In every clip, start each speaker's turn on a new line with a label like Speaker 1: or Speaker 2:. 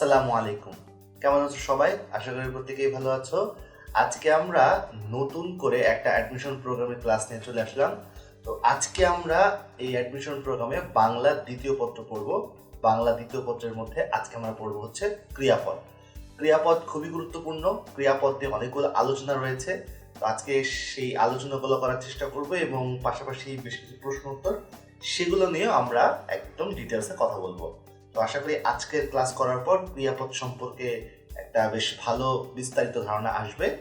Speaker 1: আসসালামু আলাইকুম। কেমন আছো সবাই? আশা করি প্রত্যেকেই ভালো আছো। আজকে আমরা নতুন করে একটা অ্যাডমিশন প্রোগ্রামে ক্লাস নিয়ে চলে আসলাম। তো আজকে আমরা এই অ্যাডমিশন প্রোগ্রামে বাংলা দ্বিতীয় পত্র পড়ব। বাংলা দ্বিতীয় পত্রের মধ্যে আজকে আমরা পড়ব হচ্ছে ক্রিয়াপদ। ক্রিয়াপদ খুবই গুরুত্বপূর্ণ। ক্রিয়াপদ নিয়ে অনেকগুলো আলোচনা রয়েছে। তো আজকে সেই আলোচনাগুলো করার চেষ্টা করব এবং পাশাপাশি বেশ কিছু প্রশ্ন উত্তর, সেগুলো নিয়ে আমরা একদম ডিটেলসে কথা বলব। তো আশা করি আজকের ক্লাস করার পর ক্রিয়াপদ সম্পর্কে একটা বেশ ভালো বিস্তারিত ধারণা আসবে।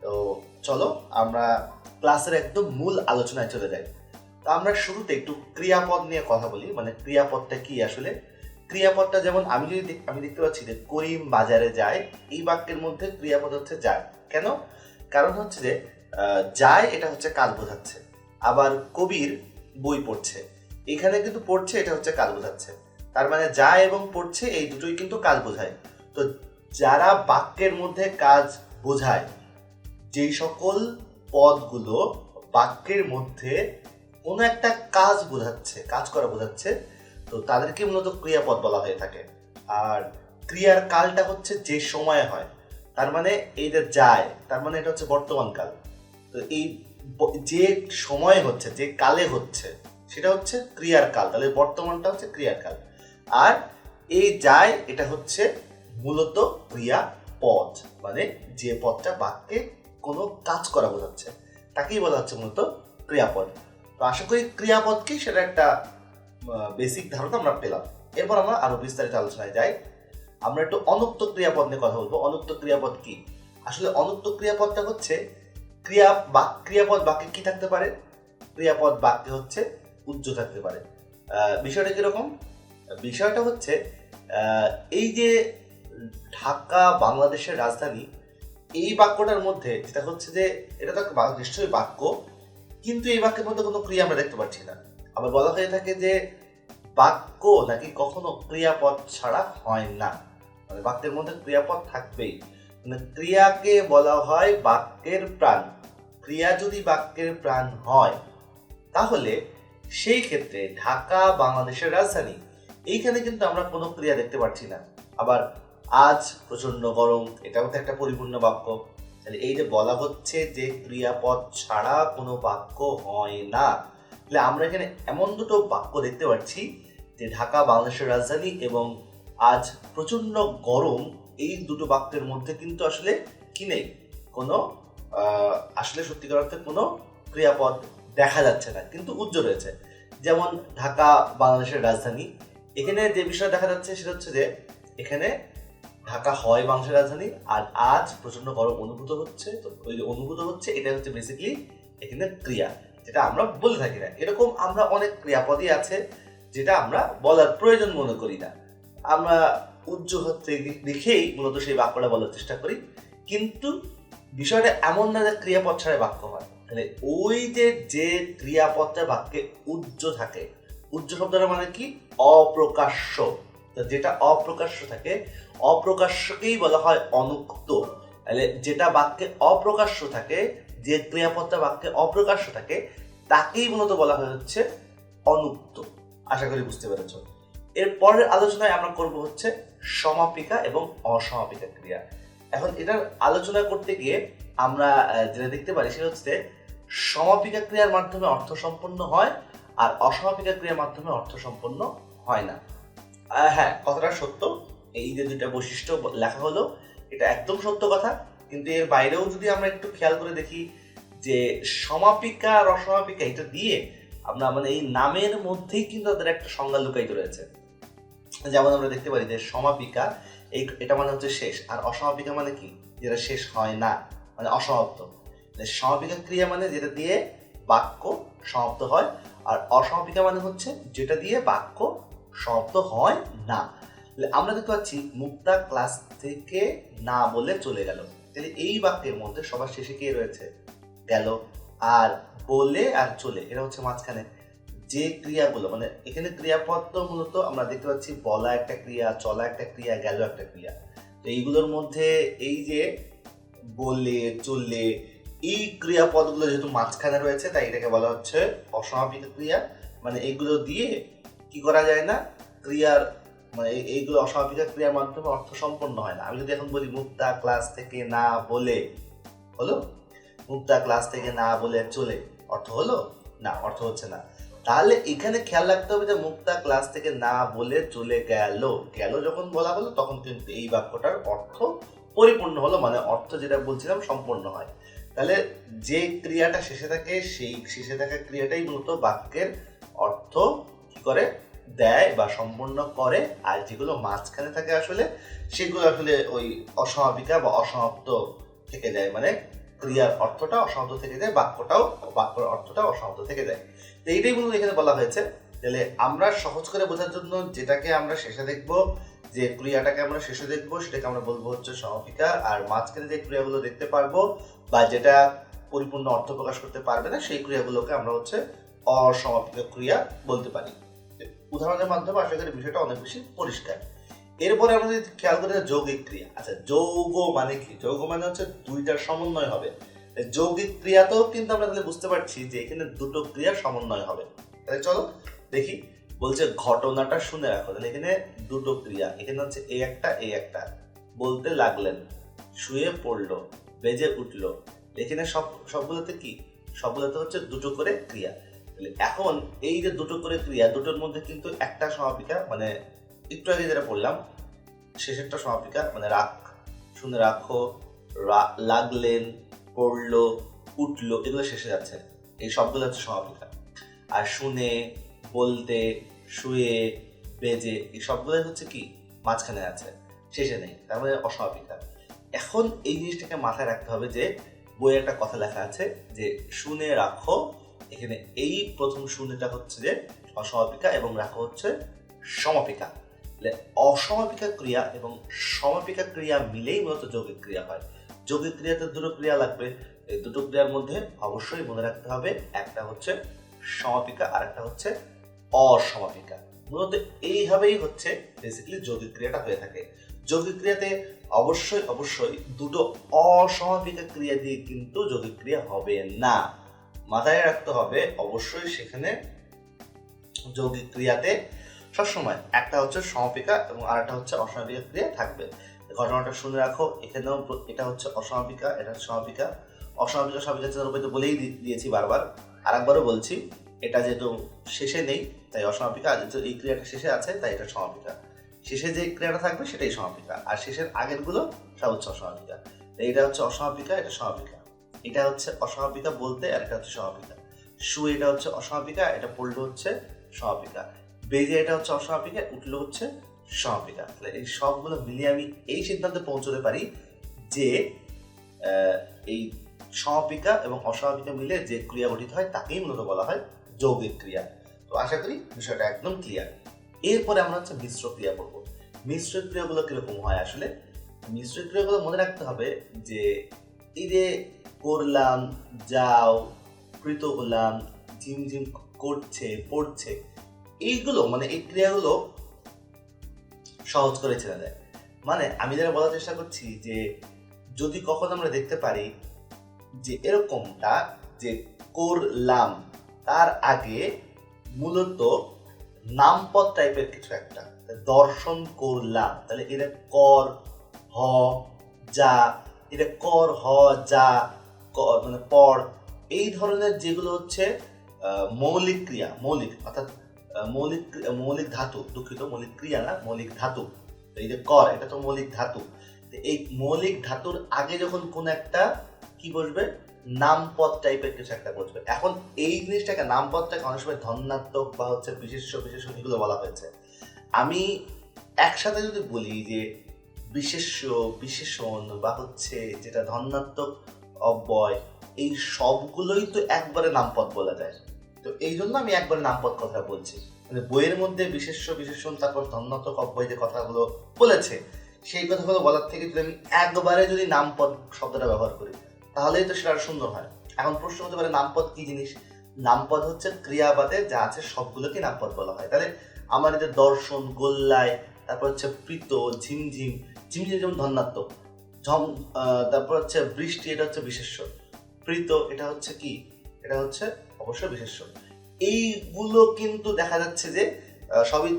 Speaker 1: তো চলো, আমরা ক্লাসের একদম মূল আলোচনায় চলে যাই। তো আমরা শুরুতে একটু ক্রিয়াপদ নিয়ে কথা বলি। মানে ক্রিয়াপদটা কি আসলে? ক্রিয়াপদটা যেমন আমি যদি আমি দেখতে পাচ্ছি যে করিম বাজারে যায়, এই বাক্যের মধ্যে ক্রিয়াপদ হচ্ছে যায়। কেন? কারণ হচ্ছে যে যায় এটা হচ্ছে কাল বোঝাচ্ছে। আবার কবির বই পড়ছে। এখানে কিন্তু পড়ছে, এটা হচ্ছে কাল বোঝাচ্ছে। তার মানে যায় এবং পড়ছে, এই দুটোই কিন্তু কাজ বোঝায়। তো যারা বাক্যের মধ্যে কাজ বোঝায়, যেই সকল পদগুলো বাক্যের মধ্যে কোনো একটা কাজ বোঝাচ্ছে, কাজ করা বোঝাচ্ছে, তো তাদেরকে মূলত ক্রিয়াপদ বলা হয়ে থাকে। আর ক্রিয়ার কালটা হচ্ছে যে সময় হয়, তার মানে এই যে যায়, তার মানে এটা হচ্ছে বর্তমান কাল। তো এই যে সময় হচ্ছে, যে কালে হচ্ছে, সেটা হচ্ছে ক্রিয়ার কাল, তাহলে বর্তমানটা হচ্ছে ক্রিয়ার কাল। আর এই যায়, এটা হচ্ছে মূলত ক্রিয়া পদ মানে যে পদটা বাক্যে কোনো কাজ করা বোঝাচ্ছে, তাকেই বলা হচ্ছে মূলত ক্রিয়াপদ। তো আশা করি ক্রিয়াপদ কি সেটা একটা বেসিক ধারণা আমরা পেলাম। এরপর আমরা আরও বিস্তারিত আলোচনায় যাই। আমরা একটু অনুক্ত ক্রিয়াপদ নিয়ে কথা বলব। অনুক্ত ক্রিয়াপদ কি? আসলে অনুক্ত ক্রিয়াপদটা হচ্ছে ক্রিয়া বাক ক্রিয়াপদ বাক্যে কি থাকতে পারে? ক্রিয়াপদ বাক্যে হচ্ছে উজ্জ থাকতে পারে। বিষয়টা কীরকম? বিষয়টা হচ্ছে এই যে ঢাকা বাংলাদেশের রাজধানী, এই বাক্যটার মধ্যে যেটা হচ্ছে যে, এটা তো একটা নিশ্চয়ই বাক্য, কিন্তু এই বাক্যের মধ্যে কোনো ক্রিয়া আমরা দেখতে পাচ্ছি না। আবার বলা হয়ে থাকে যে, বাক্য নাকি কখনো ক্রিয়াপদ ছাড়া হয় না। মানে বাক্যের মধ্যে ক্রিয়াপদ থাকবেই। মানে ক্রিয়াকে বলা হয় বাক্যের প্রাণ। ক্রিয়া যদি বাক্যের প্রাণ হয়, তাহলে সেই ক্ষেত্রে ঢাকা বাংলাদেশের রাজধানী এইখানে কিন্তু আমরা কোনো ক্রিয়া দেখতে পাচ্ছি না। আবার আজ প্রচণ্ড গরম, এটাও তো একটা পরিপূর্ণ বাক্য। তাহলে এই যে বলা হচ্ছে যে ক্রিয়াপদ ছাড়া কোনো বাক্য হয় না। তাহলে আমরা এখানে এমন দুটো বাক্য দেখতে পাচ্ছি যে ঢাকা, বাংলাদেশের রাজধানী এবং আজ প্রচণ্ড গরম, এই দুটো বাক্যের মধ্যে কিন্তু আসলে কি নেই? কোনো আসলে সত্যিকার অর্থে কোনো ক্রিয়াপদ দেখা যাচ্ছে না, কিন্তু উজ্জ্বল রয়েছে যেমন ঢাকা, বাংলাদেশের রাজধানী এখানে যে বিষয় দেখা যাচ্ছে সেটা হচ্ছে যে এখানে ঢাকা হয় বাংলাদেশের রাজধানী, আর আজ প্রচণ্ড গরম অনুভূত হচ্ছে। তো ওই যে অনুভূত হচ্ছে এটা হচ্ছে বেসিক্যালি এখানে ক্রিয়া, যেটা আমরা বলে থাকি না। এরকম আমরা অনেক ক্রিয়াপদই আছে, যেটা আমরা বলার প্রয়োজন মনে করি না। আমরা উজ্জ্বল হচ্ছে দেখেই মূলত সেই বাক্যটা বলার চেষ্টা করি। কিন্তু বিষয়টা এমন না যে ক্রিয়াপদ ছাড়া বাক্য হয়। তাহলে ওই যে যে ক্রিয়াপদটা বাক্যে উজ্জ থাকে উজ্জ শব্দটা মানে কি? অপ্রকাশ্য। যেটা অপ্রকাশ্য থাকে, অপ্রকাশ্যকেই বলা হয় অনুক্ত। তাহলে যেটা বাক্যে অপ্রকাশ্য থাকে, যে ক্রিয়াপদটা বাক্যে অপ্রকাশ্য থাকে, তাকেই মূলত বলা হয় হচ্ছে অনুক্ত। আশা করি বুঝতে পেরেছ। এর পরের আলোচনায় আমরা করব হচ্ছে সমাপিকা এবং অসমাপিকা ক্রিয়া। এখন এটার আলোচনা করতে গিয়ে আমরা যেটা দেখতে পারি সেটা হচ্ছে সমাপিকা ক্রিয়ার মাধ্যমে অর্থ সম্পন্ন হয় আর অসমাপিকা ক্রিয়ার মাধ্যমে অর্থ সম্পন্ন হয় না। হ্যাঁ কথাটা সত্য। এই যে দুইটা বৈশিষ্ট্য লেখা হলো, এটা একদম সত্য কথা। কিন্তু এর বাইরেও যদি আমরা একটু খেয়াল করে দেখি যে সমাপিকা আর অসমাপিকা এটা দিয়ে আমরা মানে এই নামের মধ্যেই কিন্তু তাদের একটা সংজ্ঞা লুকায়িত রয়েছে। যেমন আমরা দেখতে পারি যে সমাপিকা, এই এটা মানে হচ্ছে শেষ। আর অসমাপিকা মানে কি? যেটা শেষ হয় না মানে অসমাপ্ত। সমাপিকা ক্রিয়া মানে যেটা দিয়ে বাক্য সমাপ্ত হয়, আর অসমাপিকা মানে হচ্ছে যেটা দিয়ে বাক্য সমাপ্ত হয় না। আমরা দেখতে পাচ্ছি মুক্তা ক্লাস থেকে না বলে চলে গেল। তাহলে এই বাক্যের মধ্যে সবার শেষে কে রয়েছে? গেল। আর বলে আর চলে এটা হচ্ছে মাঝখানে। যে ক্রিয়াগুলো মানে এখানে ক্রিয়াপদ তো মূলত আমরা দেখতে পাচ্ছি বলা একটা ক্রিয়া, চলা একটা ক্রিয়া, গেল একটা ক্রিয়া। তো এইগুলোর মধ্যে এই যে বলে, চলে, এই ক্রিয়াপদগুলো যেহেতু মাঝখানে রয়েছে, তাই এটাকে বলা হচ্ছে অসমাপিক ক্রিয়া। মানে এগুলো দিয়ে কি করা যায় না? ক্রিয়ার মানে এই- এইগুলো অস্বাভাবিক ক্রিয়ার মাধ্যমে অর্থ সম্পন্ন হয় না। আমি যদি এখন বলি মুক্তা ক্লাস থেকে না বলে, হলো? মুক্তা ক্লাস থেকে না বলে চলে, অর্থ হলো? না, অর্থ হচ্ছে না। তাহলে এখানে খেয়াল রাখতে হবে যে মুক্তা ক্লাস থেকে না বলে চলে গেল। গেল যখন বলা হলো, তখন কিন্তু এই বাক্যটার অর্থ পরিপূর্ণ হলো মানে অর্থ যেটা বলছিলাম সম্পূর্ণ হয়। তাহলে যে ক্রিয়াটা শেষে থাকে, সেই শেষে থাকা ক্রিয়াটাই মূলত বাক্যের অর্থ করে, দেয় বা সম্পূর্ণ করে, আর যেগুলো মাঝখানে থাকে আসলে, সেগুলো আসলে ওই অসমাপিকা বা অসমাপ্ত থেকে যায় মানে ক্রিয়ার অর্থটা অসমাপ্ত থেকে যায় বাক্যটাও, বাক্যের অর্থটা অসমাপ্ত থেকে যায় তো এইটাই মূলত এখানে বলা হয়েছে। তাহলে আমরা সহজ করে বোঝার জন্য যেটাকে আমরা শেষে দেখব, যে ক্রিয়াটাকে আমরা শেষে দেখব, সেটাকে আমরা বলব হচ্ছে সমাপিকা। আর মাঝখানে যে ক্রিয়াগুলো দেখতে পারব, বা যেটা পরিপূর্ণ অর্থ প্রকাশ করতে পারবে না, সেই ক্রিয়াগুলোকে আমরা হচ্ছে অসমাপিকা ক্রিয়া বলতে পারি। উদাহরণের মাধ্যমে আশা করি বিষয়টা অনেক বেশি পরিষ্কার। এরপরে আমরা যদি খেয়াল করি যৌগিক ক্রিয়া। আচ্ছা যৌগ মানে কি? যৌগ মানে হচ্ছে দুইটার সমন্বয় হবে। যৌগিক ক্রিয়াতেও কিন্তু আমরা তাহলে বুঝতে পারছি যে এখানে দুটো ক্রিয়ার সমন্বয় হবে। তাহলে চলো দেখি। বলছে ঘটনাটা শুনে রাখো। তাহলে এখানে দুটো ক্রিয়া। এখানে হচ্ছে এই একটা এই একটা। বলতে লাগলেন, শুয়ে পড়ল, বেজে উঠল। এখানে সব, সবগুলোতে কি? সবগুলোতে হচ্ছে দুটো করে ক্রিয়া। এখন এই যে দুটো করে ক্রিয়া, দুটোর মধ্যে কিন্তু একটা সমাপিকা মানে একটু আগে যেটা বললাম, শেষেরটা সমাপিকা মানে রাখ, শুনে রাখো লাগলেন, পড়ল, উঠল, এগুলো শেষে যাচ্ছে। এই সবগুলো হচ্ছে সমাপিকা। আর শুনে, বলতে, শুয়ে, বেজে, এই সবগুলো হচ্ছে কি? মাঝখানে আছে, শেষে নেই, তার মানে অসমাপিকা। এখন এই জিনিসটাকে মাথায় রাখতে হবে যে বইয়ে একটা কথা লেখা আছে যে, শুনে রাখো এখানে এই প্রথম শূন্যটা হচ্ছে যে অসমাপিকা এবং রাখো হচ্ছে সমাপিকা। তাহলে অসমাপিকা ক্রিয়া এবং সমাপিকা ক্রিয়া মিলেই মূলত যৌগিক ক্রিয়া হয়। যৌগিক ক্রিয়াতে দুটো ক্রিয়া লাগবে। এই দুটো ক্রিয়ার মধ্যে অবশ্যই মনে রাখতে হবে একটা হচ্ছে সমাপিকা আর একটা হচ্ছে অসমাপিকা। মূলত এইভাবেই হচ্ছে বেসিক্যালি যৌগিক ক্রিয়াটা হয়ে থাকে। যৌগিক ক্রিয়াতে অবশ্যই অবশ্যই দুটো অসমাপিকা ক্রিয়া দিয়ে কিন্তু যৌগিক ক্রিয়া হবে না। মাথায় রাখতে হবে অবশ্যই সেখানে যৌগিক ক্রিয়াতে সবসময় একটা হচ্ছে সমাপিকা এবং আরেকটা হচ্ছে অসমাপিকা ক্রিয়া থাকবে। ঘটনাটা শুনে রাখো, এখানেও এটা হচ্ছে অসমাপিকা, এটা হচ্ছে সমাপিকা। অসমাপিকা, সমাপিকা চেনার উপায় তো বলেই দিয়েছি বারবার। আর একবারও বলছি, এটা যেহেতু শেষে নেই, তাই অসমাপিকা যেহেতু এই ক্রিয়াটা শেষে আছে, তাই এটা সমাপিকা। শেষে যে ক্রিয়াটা থাকবে সেটাই সমাপিকা, আর শেষের আগেরগুলো সব হচ্ছে অসমাপিকা। এটা হচ্ছে অসমাপিকা, এটা সমাপিকা। এটা হচ্ছে অসমাপিকা বলতে আর এটা হচ্ছে সমাপিকা শু এটা হচ্ছে অসমাপিকা এটা পড়ল হচ্ছে সমাপিকা বেজে এটা হচ্ছে অসমাপিকা উঠল হচ্ছে সমাপিকা তাহলে এই সবগুলো মিলিয়ে আমি এই সিদ্ধান্তে পৌঁছতে পারি যে এই সমাপিকা এবং অস্বাভাবিকা মিলে যে ক্রিয়া গঠিত হয় তাকেই মূলত বলা হয় যৌগিক ক্রিয়া। তো আশা করি বিষয়টা একদম ক্লিয়ার এরপরে আমরা হচ্ছে মিশ্র ক্রিয়া করব। মিশ্র ক্রিয়াগুলো কীরকম হয় আসলে? মিশ্র ক্রিয়াগুলো মনে রাখতে হবে যে, এই যে করলাম যাও কৃত হলাম ঝিমঝিম করছে, পড়ছে। এইগুলো মানে এই ক্রিয়াগুলো সহজ করে ছেড়ে দেয়। মানে আমি যারা বলার চেষ্টা করছি যে, যদি কখনো আমরা দেখতে পারি যে এরকমটা যে করলাম, তার আগে মূলত নামপদ টাইপের কিছু একটা, দর্শন করলাম, তাহলে এটা কর, হ, যা, এটা কর, হ, যা মানে পড় এই ধরনের যেগুলো হচ্ছে মৌলিক ক্রিয়া, মৌলিক, অর্থাৎ মৌলিক মৌলিক ধাতু, দুঃখিত, মৌলিক ক্রিয়া না, মৌলিক ধাতু। এই যে কর এটা তো মৌলিক ধাতু। এই মৌলিক ধাতুর আগে যখন কোন একটা, কি বসবে? নামপদ টাইপের কিছু একটা বসবে। এখন এই জিনিসটাকে নামপদটাকে অনেক সময় ধন্যাত্মক বা হচ্ছে বিশেষ্য, বিশেষণ এগুলো বলা হয়েছে। আমি একসাথে যদি বলি যে বিশেষ্য, বিশেষণ বা হচ্ছে যেটা ধন্যাত্মক অব্যয় এই সবগুলোই তো একবারে নামপদ বলা যায় তো এই জন্য আমি একবারে নামপদ কথা বলছি। মানে বইয়ের মধ্যে বিশেষ্য বিশেষণ, তারপর ধন্যাত্মক অব্যয় যে কথাগুলো বলেছে। সেই কথাগুলো বলার থেকে যদি আমি একবারে যদি নামপদ শব্দটা ব্যবহার করি, তাহলেই তো সেটা সুন্দর হয়। এখন প্রশ্ন হতে পারে, নামপদ কি জিনিস? নামপদ হচ্ছে ক্রিয়াবাদে যা আছে সবগুলোকে নামপদ বলা হয়। তাহলে আমার যে দর্শন, গোল্লায়, তারপর হচ্ছে প্রীত, ঝিমঝিম ঝিমঝিম যেমন ধন্যাত্মক ঝম তারপর হচ্ছে বৃষ্টি, এটা হচ্ছে বিশেষ্য। প্রীত, এটা হচ্ছে কি? এটা হচ্ছে অবশ্যই বিশেষ্য। এইগুলো কিন্তু দেখা যাচ্ছে যে সবই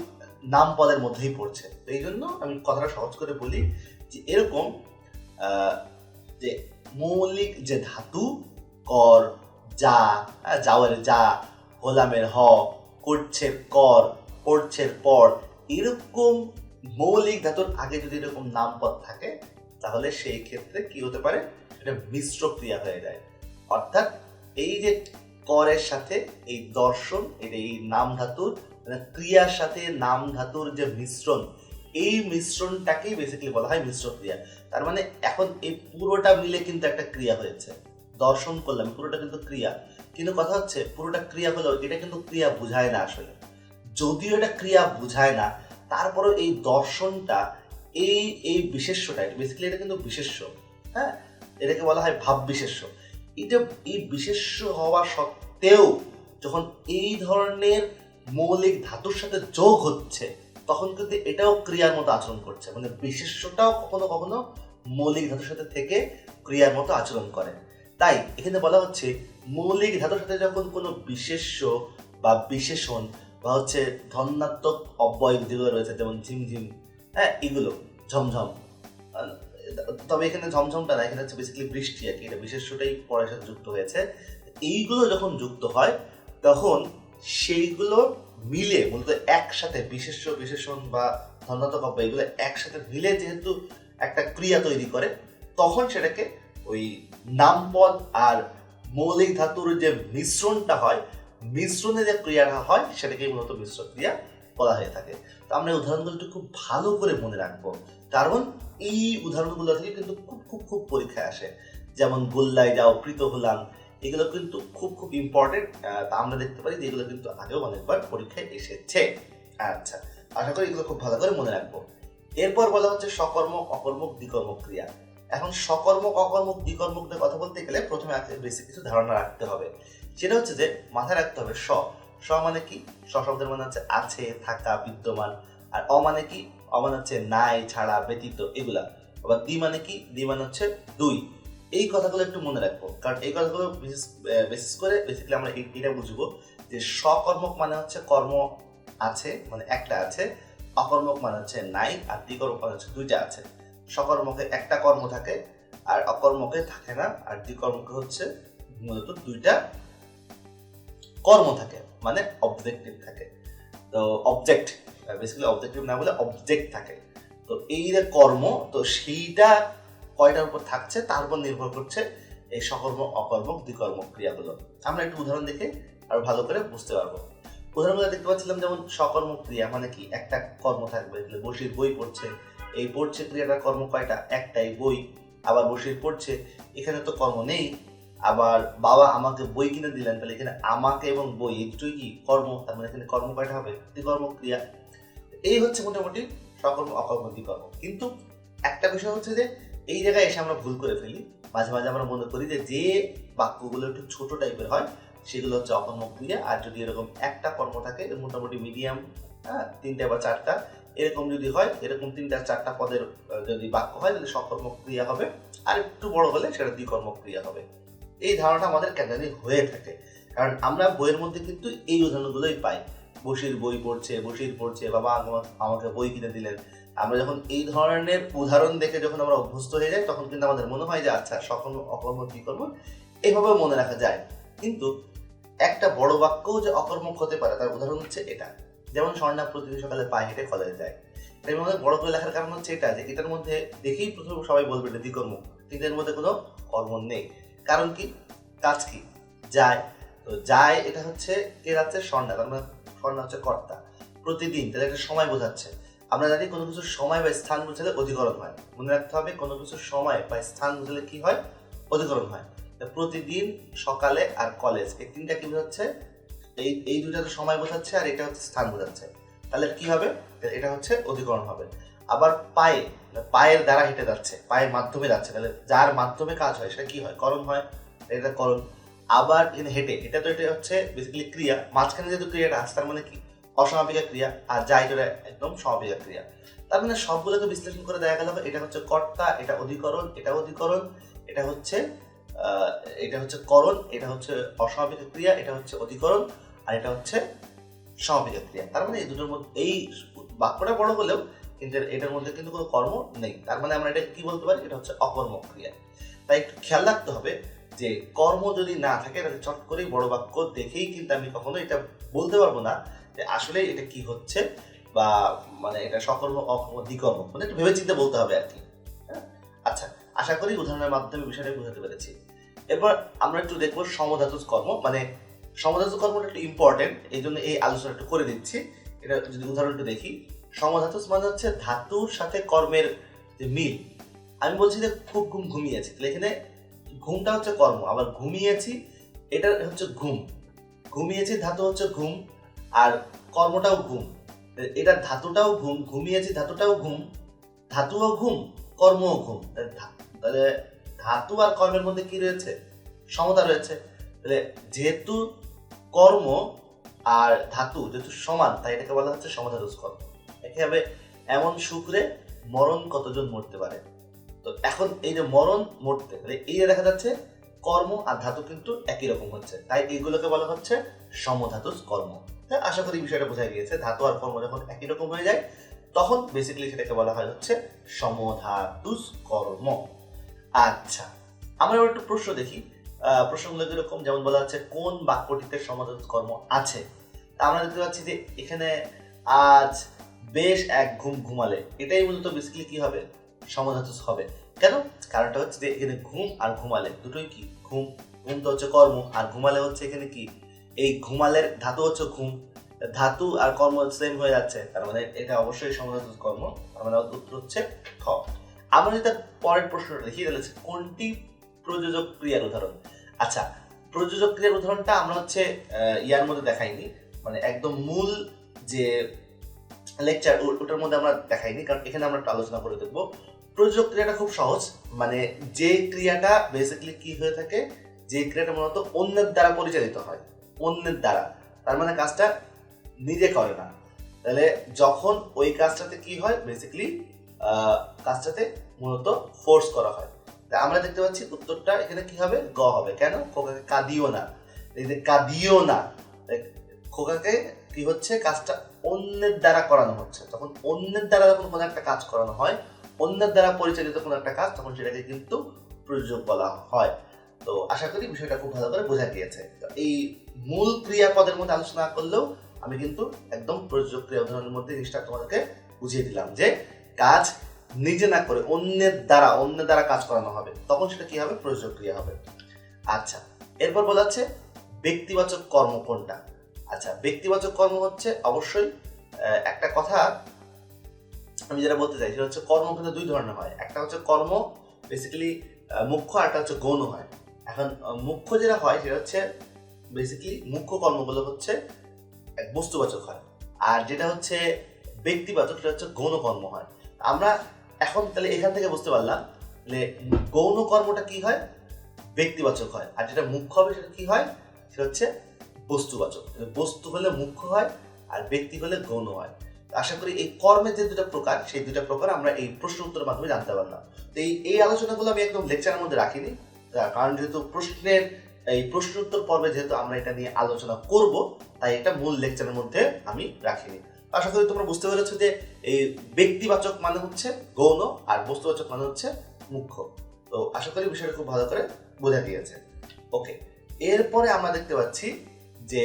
Speaker 1: নাম পদের মধ্যেই পড়ছে। তো এই জন্য আমি কথাটা সহজ করে বলি যে, এরকম যে মৌলিক যে ধাতু, কর, যা যাওয়ার যা, গোলামের হ, করছে কর, করছে পর, এরকম মৌলিক ধাতুর আগে যদি এরকম নামপদ থাকে তাহলে সেই ক্ষেত্রে কি হতে পারে? এটা মিশ্র ক্রিয়া হয়ে যায়। অর্থাৎ এই যে করের সাথে এই দর্শন, এটা এই নাম ধাতুর মানে ক্রিয়ার সাথে নাম ধাতুর যে মিশ্রণ, এই মিশ্রণটাকেই বেসিক্যালি বলা হয় মিশ্র ক্রিয়া। তার মানে এখন এই পুরোটা মিলে কিন্তু একটা ক্রিয়া হয়েছে। দর্শন করলাম, পুরোটা কিন্তু ক্রিয়া। কিন্তু কথা হচ্ছে, পুরোটা ক্রিয়া হলেও এটা কিন্তু ক্রিয়া বুঝায় না আসলে। যদিও এটা ক্রিয়া বুঝায় না, তারপরেও এই দর্শনটা এই এই বিশেষ্যটা বেসিক্যালি এটা কিন্তু বিশেষ্য হ্যাঁ? এটাকে বলা হয় ভাব বিশেষ্য। এটা, এই বিশেষ্য হওয়া সত্ত্বেও যখন এই ধরনের মৌলিক ধাতুর সাথে যোগ হচ্ছে, তখন কিন্তু এটাও ক্রিয়ার মতো আচরণ করছে। মানে বিশেষ্যটাও কখনো কখনো মৌলিক ধাতুর সাথে থেকে ক্রিয়ার মতো আচরণ করে। তাই এখানে বলা হচ্ছে মৌলিক ধাতুর সাথে যখন কোনো বিশেষ্য বা বিশেষণ বা হচ্ছে ধন্যাত্মক অব্যয় যেগুলো রয়েছে, যেমন ঝিমঝিম হ্যাঁ এগুলো, ঝমঝম। তবে এখানে ঝমঝমটা না, এখানে হচ্ছে বেসিক্যালি বৃষ্টি আর কি, এটা বিশেষ্যটাই পরের সাথে যুক্ত হয়েছে। এইগুলো যখন যুক্ত হয়, তখন সেইগুলো মিলে মূলত একসাথে বিশেষ্য, বিশেষণ বা ধন্যাত্মক অব্যয়, এগুলো একসাথে মিলে যেহেতু একটা ক্রিয়া তৈরি করে, তখন সেটাকে ওই নামপদ আর মৌলিক ধাতুর যে মিশ্রণটা হয় মিশ্রণে যে ক্রিয়াটা হয় সেটাকে মূলত মিশ্র ক্রিয়া বলা হয়ে থাকে। তো আমরা এই উদাহরণগুলো একটু খুব ভালো করে মনে রাখব। কারণ এই উদাহরণগুলো থেকে কিন্তু খুব খুব খুব পরীক্ষায় আসে। যেমন গোল্লায় যাও প্রীত হলাম, এগুলো কিন্তু খুব খুব ইম্পর্টেন্ট আমরা দেখতে পারি যে এগুলো কিন্তু আগেও অনেকবার পরীক্ষায় এসেছে। আচ্ছা আশা করি এগুলো খুব ভালো করে মনে রাখব। এরপর বলা হচ্ছে সকর্মক, অকর্মক দ্বিকর্মক ক্রিয়া। এখন সকর্মক, অকর্মক দ্বিকর্মক নিয়ে কথা বলতে গেলে প্রথমে বেসিক কিছু ধারণা রাখতে হবে। সেটা হচ্ছে যে মাথায় রাখতে হবে স। স মানে কি? স শব্দের মানে হচ্ছে আছে, থাকা, বিদ্যমান। আর অ মানে কি? অ মানে হচ্ছে নাই, ছাড়া, ব্যতীত, এগুলা। আবার দি মানে কি? দি মানে হচ্ছে দুই। এই কথাগুলো একটু মনে রাখব। কারণ এই কথাগুলো বিশেষ করে বেসিক্যালি আমরা এটা বুঝব যে সকর্মক মানে হচ্ছে কর্ম আছে মানে একটা আছে। অকর্মক মানে হচ্ছে নাই, আর দ্বিকর্মক মানে হচ্ছে দুইটা আছে। সকর্মকে একটা কর্ম থাকে, আর অকর্মকে থাকে না। আর দ্বিকর্মকে হচ্ছে মূলত দুইটা কর্ম থাকে। মানে অবজেক্টিভ থাকে। তো অবজেক্ট বেসিক্যালি অবজেক্টিভ না বলে অবজেক্ট থাকে। তো এই যে কর্ম, তো সেইটা কয়টার উপর থাকছে? তার উপর নির্ভর করছে এই সকর্ম অকর্মক দ্বিকর্মক ক্রিয়াগুলো। আমরা একটু উদাহরণ দেখে আরও ভালো করে বুঝতে পারব। উদাহরণগুলো দেখতে পাচ্ছিলাম যেমন সকর্ম ক্রিয়া মানে কি? একটা কর্ম থাকবে বসির বই পড়ছে। এই পড়ছে ক্রিয়াটার কর্ম কয়টা? একটাই বই। আবার বসির পড়ছে। এখানে তো কর্ম নেই। আবার বাবা আমাকে বই কিনে দিলেন, তাহলে এখানে আমাকে এবং বই এই কি কর্ম? তার মানে এখানে কর্ম কয়টা হবে দ্বিকর্ম ক্রিয়া। এই হচ্ছে মোটামুটি সকর্ম, অকর্ম দ্বিকর্ম কিন্তু একটা বিষয় হচ্ছে যে, এই জায়গায় এসে আমরা ভুল করে ফেলি। মাঝে মাঝে আমরা মনে করি যে যে বাক্যগুলো একটু ছোট টাইপের হয়, সেগুলো হচ্ছে অকর্ম, ক্রিয়া। আর যদি এরকম একটা কর্ম থাকে মোটামুটি মিডিয়াম হ্যাঁ তিনটা বা চারটা, এরকম যদি হয়, এরকম তিনটা, চারটা পদের যদি বাক্য হয়, তাহলে সকর্ম, ক্রিয়া হবে। আর একটু বড় হলে সেটা দ্বিকর্ম, ক্রিয়া হবে। এই ধারণাটা আমাদের কেন হয়ে থাকে। কারণ আমরা বইয়ের মধ্যে কিন্তু এই উদাহরণগুলোই পাই। বসির বই পড়ছে, বসির পড়ছে, বাবা আমা- আমাকে বই কিনে দিলেন। আমরা যখন এই ধরনের উদাহরণ দেখে যখন আমরা অভ্যস্ত হয়ে যাই, তখন কিন্তু আমাদের মনে হয় যে আচ্ছা সকর্ম অকর্ম দ্বিকর্ম এইভাবে মনে রাখা যায়। কিন্তু একটা বড় বাক্যও যে অকর্মক হতে পারে, তার উদাহরণ হচ্ছে এটা। যেমন স্বর্ণা প্রতিদিন সকালে পায়ে হেঁটে কলেজে যায়। এর মধ্যে বড় করে লেখার কারণ হচ্ছে এটা, যে এটার মধ্যে দেখেই প্রথমে সবাই বলবে এটা দ্বিকর্ম। কিন্তু এর মধ্যে কোনো কর্ম নেই। কারণ কি? কাজ কি? যায়। তো যায় এটা হচ্ছে কে যাচ্ছে তার মানে স্বর্ণা হচ্ছে কর্তা। প্রতিদিন তাহলে একটা সময় বোঝাচ্ছে। আমরা জানি কোনো কিছুর সময় বা স্থান বুঝালে অধিকরণ হয়। মনে রাখতে হবে কোনো কিছুর সময় বা স্থান বুঝালে কি হয়? অধিকরণ হয়। প্রতিদিন সকালে আর কলেজ, এই তিনটা কি বোঝাচ্ছে? এই এই দুটা তো সময় বোঝাচ্ছে আর এটা হচ্ছে স্থান বোঝাচ্ছে। তাহলে কি হবে? এটা হচ্ছে অধিকরণ হবে। আবার পায়ে পায়ের দ্বারা হেঁটে যাচ্ছে, পায়ের মাধ্যমে যাচ্ছে, তাহলে যার মাধ্যমে কাজ হয়, সেটা কি হয়? করণ হয়, এটা করণ। আবার এখানে হেঁটে, এটা তো এটা হচ্ছে বেসিক্যালি ক্রিয়া। মাঝখানে যেহেতু ক্রিয়াটা আছে, তার মানে কি? অসমাপিকা ক্রিয়া, আর যা এটা একদম সমাপিকা ক্রিয়া। তার মানে সবগুলোকে বিশ্লেষণ করে দেখা গেল এটা হচ্ছে কর্তা, এটা অধিকরণ এটা অধিকরণ, এটা হচ্ছে এটা হচ্ছে করণ, এটা হচ্ছে অসমাপিকা ক্রিয়া, এটা হচ্ছে অধিকরণ, আর এটা হচ্ছে সমাপিকা ক্রিয়া। তার মানে এই দুটোর মধ্যে, এই বাক্যটা বড় হলেও কিন্তু এটার মধ্যে কিন্তু কোনো কর্ম নেই। তার মানে আমরা এটা কি বলতে পারি? এটা হচ্ছে অকর্ম ক্রিয়া তাই একটু খেয়াল রাখতে হবে যে কর্ম যদি না থাকে, তাহলে চট করেই বড় বাক্য দেখেই কিন্তু আমি কখনো এটা বলতে পারব না যে আসলে এটা কি হচ্ছে বা মানে এটা সকর্ম, অকর্ম, দ্বিকর্ম মানে একটু ভেবে চিন্তে বলতে হবে আর কি। হ্যাঁ? আচ্ছা আশা করি উদাহরণের মাধ্যমে বিষয়টা বুঝাতে পেরেছি। এরপর আমরা একটু দেখব সমধাতুজ কর্ম মানে সমধাতুজ কর্মটা একটু ইম্পর্টেন্ট এই জন্য এই আলোচনা একটু করে দিচ্ছি। এটা যদি উদাহরণটা দেখি। সমধাতুজ মানে হচ্ছে ধাতুর সাথে কর্মের যে মিল। আমি বলছি যে খুব ঘুম ঘুমিয়েছি তাহলে এখানে ঘুমটা হচ্ছে কর্ম। আবার ঘুমিয়েছি, এটা হচ্ছে ঘুম। ঘুমিয়েছি, ধাতু হচ্ছে ঘুম, আর কর্মটাও ঘুম। এটা ধাতুটাও ঘুম, ঘুমিয়েছি, ধাতুটাও ঘুম, ধাতুও ঘুম, কর্মও ঘুম। তাহলে ধাতু আর কর্মের মধ্যে কি রয়েছে? সমতা রয়েছে। তাহলে যেহেতু কর্ম আর ধাতু যেহেতু সমান, তাই এটাকে বলা হচ্ছে সমাধাতুজ কর্ম। এভাবে এমন শুক্রে মরণ কতজন মরতে পারে। তো এখন এই যে মরণ মরতে তাহলে এই যে দেখা যাচ্ছে, কর্ম আর ধাতু কিন্তু একই রকম হচ্ছে। তাই এইগুলোকে বলা হচ্ছে সমধাতুজ কর্ম। তাই আশা করি বিষয়টা বোঝা গিয়েছে। ধাতু আর কর্ম যখন একই রকম হয়ে যায়, তখন বেসিক্যালি সেটাকে বলা হয় হচ্ছে সমধাতুজ কর্ম। আচ্ছা আমরা একটু প্রশ্ন দেখি। প্রশ্নগুলো কীরকম? যেমন বলা হচ্ছে, কোন বাক্যটিতে সমধাতুজ কর্ম আছে? আমরা দেখতে পাচ্ছি যে এখানে আজ বেশ এক ঘুম ঘুমালে। এটাই মূলত বেসিক্যালি কি হবে? সমধাতুজ হবে। কেন? কারণটা হচ্ছে যে, এখানে ঘুম আর ঘুমালে দুটোই কি? ঘুম। ঘুম তো হচ্ছে কর্ম, আর ঘুমালে হচ্ছে এখানে কি? এই ঘুমালের ধাতু হচ্ছে ঘুম। ধাতু আর কর্ম সেম হয়ে যাচ্ছে। তার মানে এটা অবশ্যই সমধাতুজ কর্ম। তার মানে উত্তর হচ্ছে খ। আমরা তার পরের প্রশ্নটা দেখি, তাহলে কোনটি প্রযোজক ক্রিয়ার উদাহরণ? আচ্ছা প্রযোজক ক্রিয়ার উদাহরণটা আমরা হচ্ছে ইয়ার মধ্যে দেখাইনি। মানে একদম মূল যে লেকচার ওটার মধ্যে আমরা দেখাইনি, কারণ এখানে আমরা একটু আলোচনা করে দেখব। প্রযোজক ক্রিয়াটা খুব সহজ মানে যে ক্রিয়াটা বেসিক্যালি কি হয়ে থাকে, যে ক্রিয়াটা মূলত অন্যের দ্বারা পরিচালিত হয়, অন্যের দ্বারা। তার মানে কাজটা নিজে করে না। তাহলে যখন ওই কাজটাতে কি হয় বেসিক্যালি কাজটাতে মূলত ফোর্স করা হয়। আমরা দেখতে পাচ্ছি উত্তরটা এখানে কি হবে? গ হবে। কেন? খোকাকে কাঁদিও না। কাঁদিও না খোকাকে কি হচ্ছে? কাজটা অন্যের দ্বারা করানো হচ্ছে। তখন অন্যের দ্বারা যখন কোনো একটা কাজ করানো হয়, অন্যের দ্বারা পরিচালিত কোনো একটা কাজ, তখন সেটাকে কিন্তু প্রযোজক বলা হয়। তো আশা করি বিষয়টা খুব ভালো করে বোঝা গিয়েছে। এই মূল ক্রিয়াপদের মধ্যে আলোচনা করলেও আমি কিন্তু একদম প্রযোজক ক্রিয়া উদাহরণের মধ্যে জিনিসটা তোমাদেরকে বুঝিয়ে দিলাম যে কাজ নিজে না করে অন্যের দ্বারা অন্যের দ্বারা কাজ করানো হবে। তখন সেটা কি হবে? প্রযোজক ক্রিয়া হবে। আচ্ছা এরপর বলা হচ্ছে ব্যক্তিবাচক কর্ম কোনটা? আচ্ছা ব্যক্তিবাচক কর্ম হচ্ছে অবশ্যই একটা কথা আমি যেটা বলতে চাই, সেটা হচ্ছে কর্ম কিন্তু দুই ধরনের হয়। একটা হচ্ছে কর্ম বেসিক্যালি মুখ্য, আর একটা হচ্ছে গৌণ হয়। এখন মুখ্য যেটা হয়, সেটা হচ্ছে বেসিক্যালি মুখ্য কর্মগুলো হচ্ছে এক বস্তুবাচক হয়। আর যেটা হচ্ছে ব্যক্তিবাচক, সেটা হচ্ছে গৌণ কর্ম হয়। আমরা এখন তাহলে এখান থেকে বুঝতে পারলাম যে গৌণ কর্মটা কি হয়? ব্যক্তিবাচক হয়। আর যেটা মুখ্য হবে, সেটা কি হয়? সেটা হচ্ছে বস্তুবাচক বস্তু হলে মুখ্য হয় আর ব্যক্তি হলে গৌণ হয়। আশা করি এই কর্মের যে দুটা প্রকার, সেই দুটা প্রকার আমরা এই প্রশ্ন উত্তরের মাধ্যমে জানতে পারলাম। তো এই এই আলোচনাগুলো আমি একদম লেকচারের মধ্যে রাখিনি। কারণ যেহেতু প্রশ্নের, এই প্রশ্ন উত্তর পর্বে যেহেতু আমরা এটা নিয়ে আলোচনা করব, তাই এটা মূল লেকচারের মধ্যে আমি রাখিনি। আশা করি তোমরা বুঝতে পেরেছ যে এই ব্যক্তিবাচক মানে হচ্ছে গৌণ আর বস্তুবাচক মানে হচ্ছে মুখ্য। তো আশা করি বিষয়টা খুব ভালো করে বোঝা গিয়েছে। ওকে, এরপরে আমরা দেখতে পাচ্ছি যে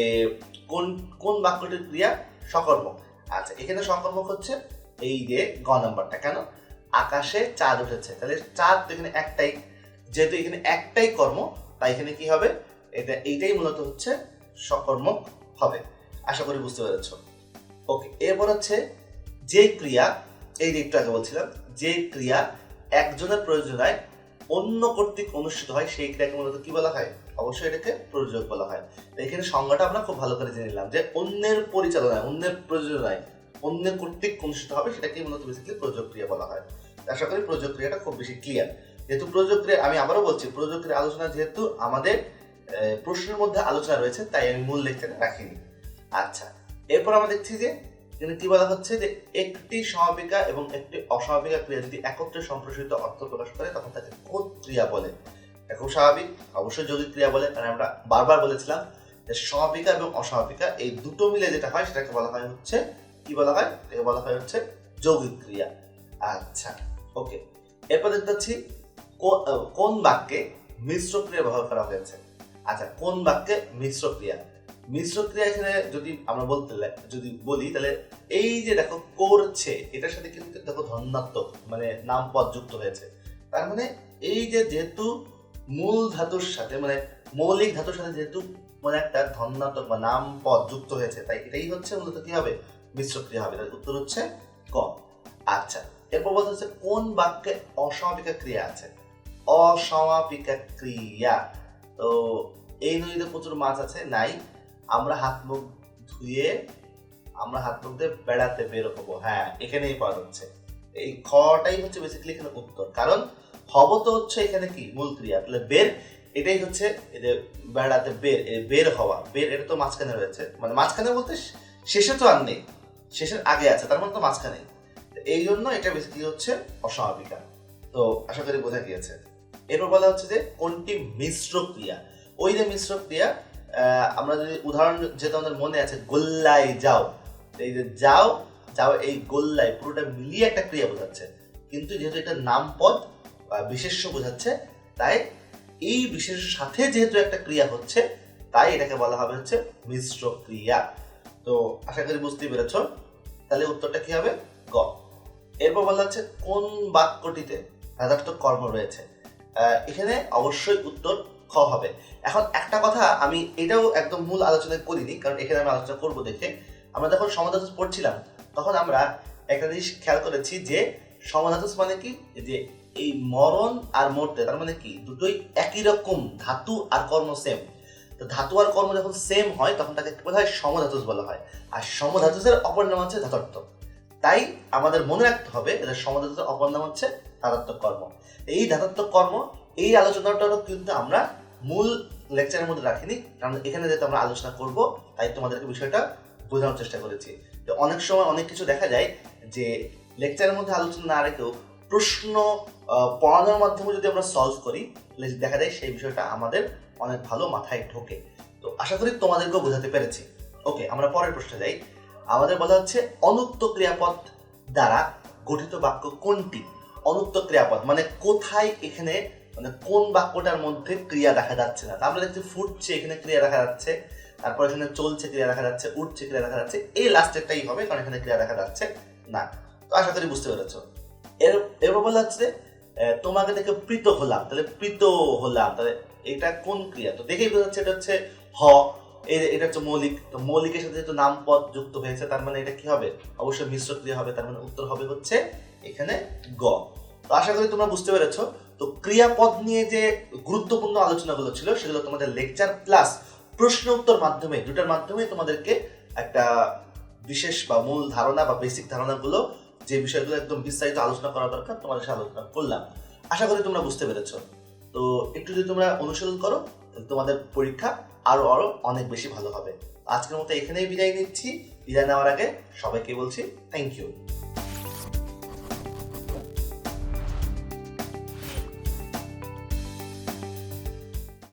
Speaker 1: কোন কোন বাক্যটির ক্রিয়া সকর্মক? আচ্ছা এখানে সকর্মক হচ্ছে এই যে গ নাম্বারটা। কেন? আকাশে চাঁদ উঠেছে। তাহলে চাঁদ তো এখানে একটাই। যেহেতু এখানে একটাই কর্ম, তাই এখানে কি হবে? এটা, এইটাই মূলত হচ্ছে সকর্মক হবে। আশা করি বুঝতে পেরেছ। ওকে, এরপর হচ্ছে যে ক্রিয়া, এই যে একটু আগে বলছিলাম, যে ক্রিয়া একজনের প্রয়োজনায় অন্য কর্তৃক অনুষ্ঠিত হয়, সেই ক্রিয়াকে মূলত কি বলা হয়? অবশ্যই এটাকে প্রযোজক বলা হয়। এখানে সংজ্ঞাটা আমরা খুব ভালো করে জেনে নিলাম যে অন্যের পরিচালনায়, অন্যের প্রযোজনায় অন্যের কর্তৃক অনুষ্ঠিত হবে সেটাকে মূলত বেসিক্যালি প্রযোজক ক্রিয়া বলা হয়। আশা করি প্রযোজক ক্রিয়াটা খুব বেশি ক্লিয়ার যেহেতু প্রযোজক ক্রিয়া আমি আবারও বলছি প্রযোজক ক্রিয়া আলোচনা যেহেতু আমাদের প্রশ্নের মধ্যে আলোচনা রয়েছে, তাই আমি মূল লেকচারে রাখিনি। আচ্ছা এরপর আমরা দেখছি যে এখানে কি বলা হচ্ছে যে একটি সমাপিকা এবং একটি অস্বাভাবিকা ক্রিয়া যদি একত্রে সম্প্রসারিত অর্থ প্রকাশ করে, তখন তাকে কোন ক্রিয়া বলে। এটা খুব স্বাভাবিক। অবশ্যই যৌগিক ক্রিয়া বলে কারণ আমরা বারবার বলেছিলাম যে সমাপিকা এবং অসমাপিকা এই দুটো মিলে যেটা হয়, সেটাকে বলা হয় হচ্ছে, কি বলা হয়? এটাকে বলা হয় হচ্ছে যৌগিক ক্রিয়া। আচ্ছা ওকে। এরপর দেখতে পাচ্ছি কোন বাক্যে মিশ্র ক্রিয়া ব্যবহার করা হয়েছে? আচ্ছা কোন বাক্যে মিশ্র ক্রিয়া? মিশ্র ক্রিয়া এখানে যদি আমরা বলতে যদি বলি, তাহলে এই যে দেখো, করছে, এটার সাথে কিন্তু দেখো ধন্যাত্মক মানে নাম পদ যুক্ত হয়েছে। তার মানে এই যে যেহেতু মূল ধাতুর সাথে মানে মৌলিক ধাতুর সাথে যেহেতু মানে একটা ধন্যাত্মক বা নাম পদ যুক্ত হয়েছে, তাই এটাই হচ্ছে মূলত কি হবে? মিশ্র ক্রিয়া হবে। তার উত্তর হচ্ছে ক। আচ্ছা এরপর বলতে হচ্ছে কোন বাক্যে অসমাপিকা ক্রিয়া আছে? অসমাপিকা ক্রিয়া। তো এই নদীতে প্রচুর মাছ আছে, নাই। আমরা হাত মুখ ধুয়ে, আমরা হাত মুখ দিয়ে বেড়াতে বের হব হ্যাঁ এখানেই পাওয়া যাচ্ছে। এই খটাই হচ্ছে বেসিক্যালি এখানে উত্তর। কারণ হব তো হচ্ছে এখানে কি? মূল ক্রিয়া। তাহলে বের, এটাই হচ্ছে যে বেড়াতে বের বের হওয়া। বের, এটা তো মাঝখানে রয়েছে। মানে মাঝখানে বলতে শেষে তো আর নেই। শেষের আগে আছে, তার মানে তো মাঝখানে এই জন্য এটা বেসিক্যালি হচ্ছে অস্বাভাবিকা। তো আশা করি বোঝা গিয়েছে। এরপর বলা হচ্ছে যে কোনটি মিশ্র ক্রিয়া? ওই যে মিশ্র ক্রিয়া আমরা যদি উদাহরণ যেটা আমাদের মনে আছে গোল্লাই যাও এই যে যাও যাও এই গোল্লাই পুরোটা মিলিয়ে একটা ক্রিয়া বোঝাচ্ছে। কিন্তু যেহেতু এটা নামপদ বা বিশেষ্য বোঝাচ্ছে। তাই এই বিশেষের সাথে যেহেতু একটা ক্রিয়া হচ্ছে, তাই এটাকে বলা হবে হচ্ছে মিশ্র ক্রিয়া। তো আশা করি বুঝতেই পেরেছ। তাহলে উত্তরটা কি হবে? গ। এরপর বলা হচ্ছে কোন বাক্যটিতে রাধার্থক কর্ম রয়েছে। এখানে অবশ্যই উত্তর খ হবে। এখন একটা কথা আমি এটাও একদম মূল আলোচনায় করিনি, কারণ এখানে আমি আলোচনা করব দেখে। আমরা যখন সমাধান পড়ছিলাম, তখন আমরা একটা জিনিস খেয়াল করেছি যে সমাধান মানে কি? যে এই মরণ আর মরতে, তার মানে কি? দুটোই একই রকম, ধাতু আর কর্ম সেম তো ধাতু আর কর্ম যখন সেম হয়, তখন তাকে বলা সমধাতুস বলা হয়। আর সমধাতুসের অপর নাম হচ্ছে ধাতর্থ তাই আমাদের মনে রাখতে হবে এদের সমধাতুসের অপর নাম হচ্ছে ধাতাত্মক কর্ম। এই ধাতাত্মক কর্ম, এই আলোচনাটাও কিন্তু আমরা মূল লেকচারের মধ্যে রাখিনি। কারণ এখানে যেহেতু আমরা আলোচনা করব, তাই তোমাদেরকে বিষয়টা বোঝানোর চেষ্টা করেছি। তো অনেক সময় অনেক কিছু দেখা যায় যে লেকচারের মধ্যে আলোচনা না রেখেও প্রশ্ন পড়ানোর মাধ্যমে যদি আমরা সলভ করি, তাহলে দেখা যায় সেই বিষয়টা আমাদের অনেক ভালো মাথায় ঢোকে। তো আশা করি তোমাদেরকেও বোঝাতে পেরেছি। ওকে আমরা পরের প্রশ্নে যাই। আমাদের বলা হচ্ছে, অনুক্ত ক্রিয়াপদ দ্বারা গঠিত বাক্য কোনটি? অনুক্ত ক্রিয়াপদ মানে কোথায় এখানে মানে কোন বাক্যটার মধ্যে ক্রিয়া দেখা যাচ্ছে না। আমরা দেখছি ফুটছে, এখানে ক্রিয়া দেখা যাচ্ছে। তারপর এখানে চলছে ক্রিয়া দেখা যাচ্ছে, উঠছে ক্রিয়া দেখা যাচ্ছে। এই লাস্টেরটাই হবে, কারণ এখানে ক্রিয়া দেখা যাচ্ছে না। তো আশা করি বুঝতে পেরেছ। এর এরপর বলা হচ্ছে তোমাকে দেখে প্রীত হলাম। তাহলে প্রীত হলাম, তাহলে এটা কোন ক্রিয়া? তো দেখেই বোঝা যাচ্ছে এটা হচ্ছে হ এটা হচ্ছে মৌলিক। তো মৌলিকের সাথে যেহেতু নাম পদ যুক্ত হয়েছে, তার মানে এটা কি হবে? অবশ্যই মিশ্র ক্রিয়া হবে, তার মানে উত্তর হবে হচ্ছে এখানে গ। তো আশা করি তোমরা বুঝতে পেরেছ। তো ক্রিয়াপদ নিয়ে যে গুরুত্বপূর্ণ আলোচনাগুলো ছিল, সেগুলো তোমাদের লেকচার প্লাস প্রশ্ন উত্তর মাধ্যমে, দুটার মাধ্যমে তোমাদেরকে একটা বিশেষ বা মূল ধারণা বা বেসিক ধারণাগুলো যে বিষয়গুলো একদম বিস্তারিত আলোচনা করা দরকার, তোমাদের সাথে আলোচনা করলাম। আশা করি তোমরা বুঝতে পেরেছ। তো একটু যদি তোমরা অনুশীলন করো, তোমাদের পরীক্ষা আরও আরও অনেক বেশি ভালো হবে। আজকের মতো এখানেই বিদায় নিচ্ছি। বিদায় নেওয়ার আগে সবাইকে বলছি থ্যাংক ইউ